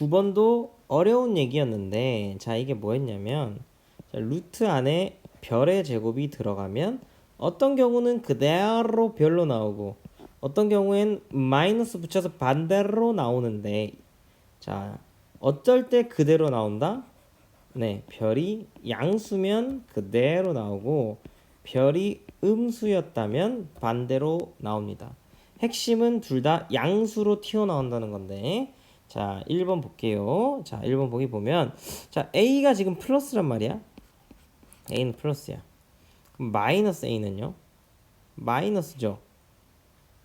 9번도 어려운 얘기였는데 자 이게 뭐였냐면 자, 루트 안에 별의 제곱이 들어가면 어떤 경우는 그대로 별로 나오고 어떤 경우엔 마이너스 붙여서 반대로 나오는데 자 어쩔 때 그대로 나온다? 네 별이 양수면 그대로 나오고 별이 음수였다면 반대로 나옵니다. 핵심은 둘 다 양수로 튀어나온다는 건데 자 1번 볼게요. 자 1번 보기 보면 자 A가 지금 플러스란 말이야. A는 플러스야. 그럼 마이너스 A는요? 마이너스죠.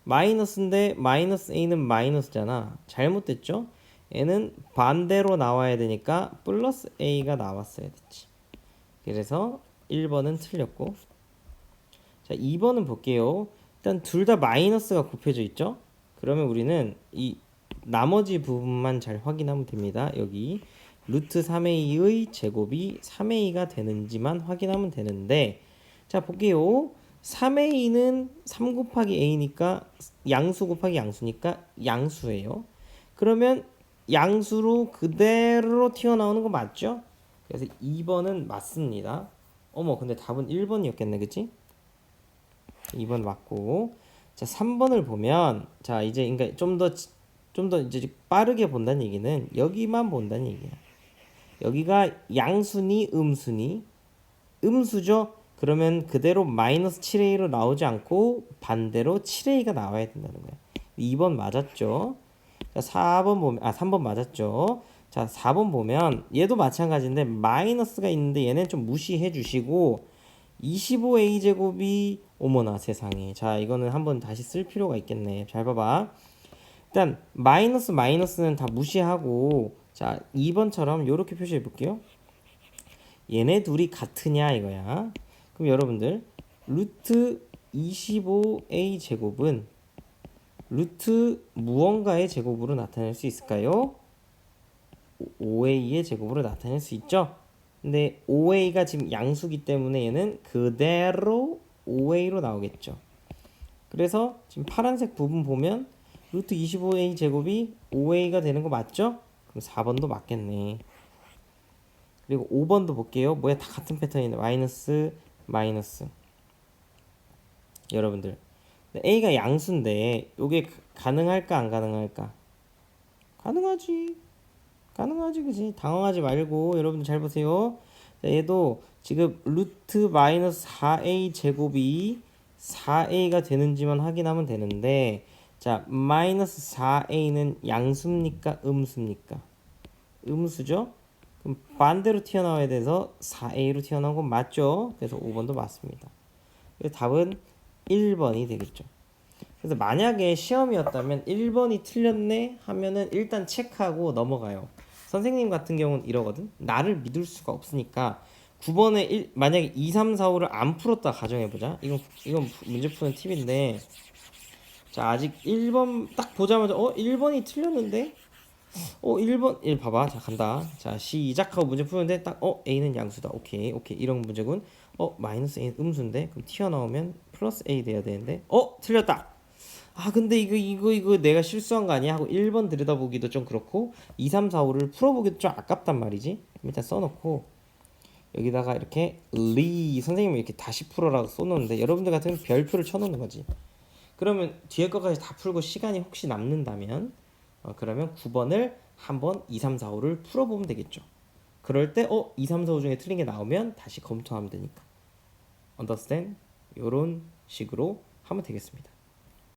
마이너스인데 마이너스 A는 마이너스잖아. 잘못됐죠? 얘는 반대로 나와야 되니까 플러스 A가 나왔어야 됐지. 그래서 1번은 틀렸고 자 2번은 볼게요. 일단 둘 다 마이너스가 곱해져 있죠? 그러면 우리는 이 나머지 부분만 잘 확인하면 됩니다. 여기 루트 3a의 제곱이 3a가 되는지만 확인하면 되는데 자 볼게요. 3a는 3 곱하기 a니까 양수 곱하기 양수니까 양수예요. 그러면 양수로 그대로 튀어나오는 거 맞죠? 그래서 2번은 맞습니다. 어머 근데 답은 1번이었겠네 그치? 2번 맞고 자 3번을 보면 자 이제 그러니까 좀더 좀 더 이제 빠르게 본다는 얘기는 여기만 본다는 얘기야. 여기가 양수니 음수니 음수죠. 그러면 그대로 마이너스 7a로 나오지 않고 반대로 7a가 나와야 된다는 거야. 2번 맞았죠. 자 4번 보면 아 3번 맞았죠. 자 4번 보면 얘도 마찬가지인데 마이너스가 있는데 얘는 좀 무시해 주시고 25a 제곱이 어머나 세상에 자 이거는 한번 다시 쓸 필요가 있겠네 잘 봐봐 일단 마이너스 마이너스는 다 무시하고 자 2번처럼 이렇게 표시해 볼게요 얘네 둘이 같으냐 이거야 그럼 여러분들 루트 25a 제곱은 루트 무언가의 제곱으로 나타낼 수 있을까요? 5a의 제곱으로 나타낼 수 있죠 근데 5a가 지금 양수기 때문에 얘는 그대로 5a로 나오겠죠. 그래서 지금 파란색 부분 보면 루트 25a 제곱이 5a가 되는 거 맞죠? 그럼 4번도 맞겠네. 그리고 5번도 볼게요. 뭐야 다 같은 패턴이네. 마이너스 마이너스. 여러분들 a가 양수인데 이게 가능할까 안 가능할까? 가능하지. 가능하지 그지? 당황하지 말고 여러분들 잘 보세요. 자, 얘도 지금 루트 마이너스 4a 제곱이 4a가 되는지만 확인하면 되는데 자 마이너스 4a는 양수입니까 음수입니까? 음수죠? 그럼 반대로 튀어나와야 돼서 4a로 튀어나온 건 맞죠? 그래서 5번도 맞습니다. 그래서 답은 1번이 되겠죠. 그래서 만약에 시험이었다면 1번이 틀렸네 하면은 일단 체크하고 넘어가요. 선생님 같은 경우는 이러거든. 나를 믿을 수가 없으니까 9번에 1, 만약에 2, 3, 4, 5를 안 풀었다 가정해 보자. 이건 이건 문제 푸는 팁인데 자, 아직 1번 딱 보자마자 어, 1번이 틀렸는데 어, 1번 1 봐봐. 자, 간다. 자, 시작하고 문제 푸는데 딱 어, A는 양수다. 오케이. 오케이. 이런 문제군. 어, 마이너스 A 음수인데. 그럼 튀어나오면 플러스 A 돼야 되는데. 어, 틀렸다. 아 근데 이거 이거 이거 내가 실수한 거 아니야 하고 1번 들여다보기도 좀 그렇고 2, 3, 4, 5를 풀어보기도 좀 아깝단 말이지 일단 써놓고 여기다가 이렇게 리 선생님이 이렇게 다시 풀어라고 써놓는데 여러분들 같으면 별표를 쳐놓는 거지 그러면 뒤에 것까지 다 풀고 시간이 혹시 남는다면 어, 그러면 9번을 한번 2, 3, 4, 5를 풀어보면 되겠죠 그럴 때 어? 2, 3, 4, 5 중에 틀린 게 나오면 다시 검토하면 되니까 understand? 요런 식으로 하면 되겠습니다